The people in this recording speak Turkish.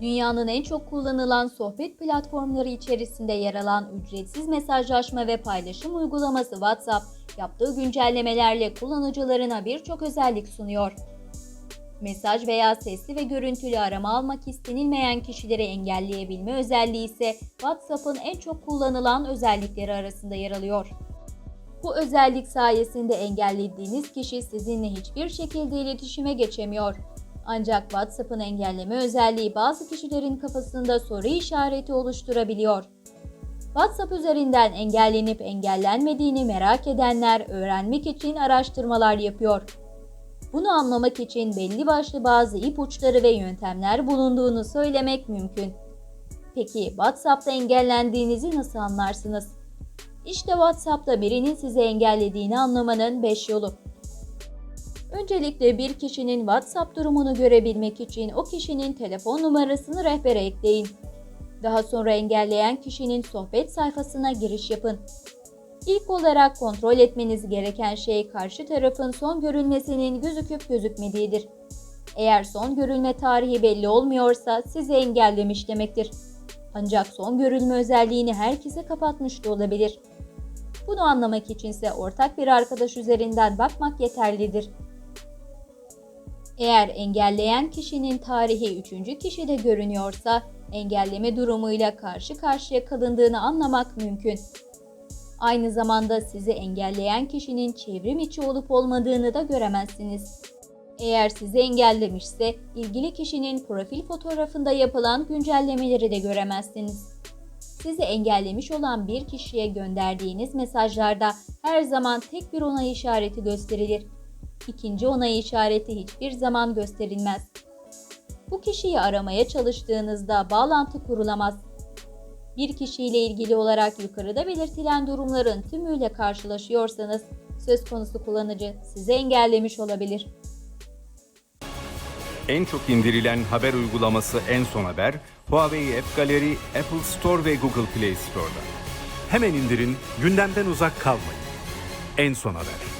Dünyanın en çok kullanılan sohbet platformları içerisinde yer alan ücretsiz mesajlaşma ve paylaşım uygulaması WhatsApp, yaptığı güncellemelerle kullanıcılarına birçok özellik sunuyor. Mesaj veya sesli ve görüntülü arama almak istenilmeyen kişileri engelleyebilme özelliği ise WhatsApp'ın en çok kullanılan özellikleri arasında yer alıyor. Bu özellik sayesinde engellediğiniz kişi sizinle hiçbir şekilde iletişime geçemiyor. Ancak WhatsApp'ın engelleme özelliği bazı kişilerin kafasında soru işareti oluşturabiliyor. WhatsApp üzerinden engellenip engellenmediğini merak edenler öğrenmek için araştırmalar yapıyor. Bunu anlamak için belli başlı bazı ipuçları ve yöntemler bulunduğunu söylemek mümkün. Peki WhatsApp'ta engellendiğinizi nasıl anlarsınız? İşte WhatsApp'ta birinin sizi engellediğini anlamanın 5 yolu. Öncelikle bir kişinin WhatsApp durumunu görebilmek için o kişinin telefon numarasını rehbere ekleyin. Daha sonra engelleyen kişinin sohbet sayfasına giriş yapın. İlk olarak kontrol etmeniz gereken şey karşı tarafın son görülmesinin gözüküp gözükmediğidir. Eğer son görülme tarihi belli olmuyorsa sizi engellemiş demektir. Ancak son görülme özelliğini herkese kapatmış da olabilir. Bunu anlamak içinse ortak bir arkadaş üzerinden bakmak yeterlidir. Eğer engelleyen kişinin tarihi üçüncü kişide görünüyorsa engelleme durumuyla karşı karşıya kalındığını anlamak mümkün. Aynı zamanda sizi engelleyen kişinin çevrim içi olup olmadığını da göremezsiniz. Eğer sizi engellemişse ilgili kişinin profil fotoğrafında yapılan güncellemeleri de göremezsiniz. Sizi engellemiş olan bir kişiye gönderdiğiniz mesajlarda her zaman tek bir onay işareti gösterilir. İkinci onay işareti hiçbir zaman gösterilmez. Bu kişiyi aramaya çalıştığınızda bağlantı kurulamaz. Bir kişiyle ilgili olarak yukarıda belirtilen durumların tümüyle karşılaşıyorsanız söz konusu kullanıcı sizi engellemiş olabilir. En çok indirilen haber uygulaması En Son Haber, Huawei App Gallery, Apple Store ve Google Play Store'da. Hemen indirin, gündemden uzak kalmayın. En son haber.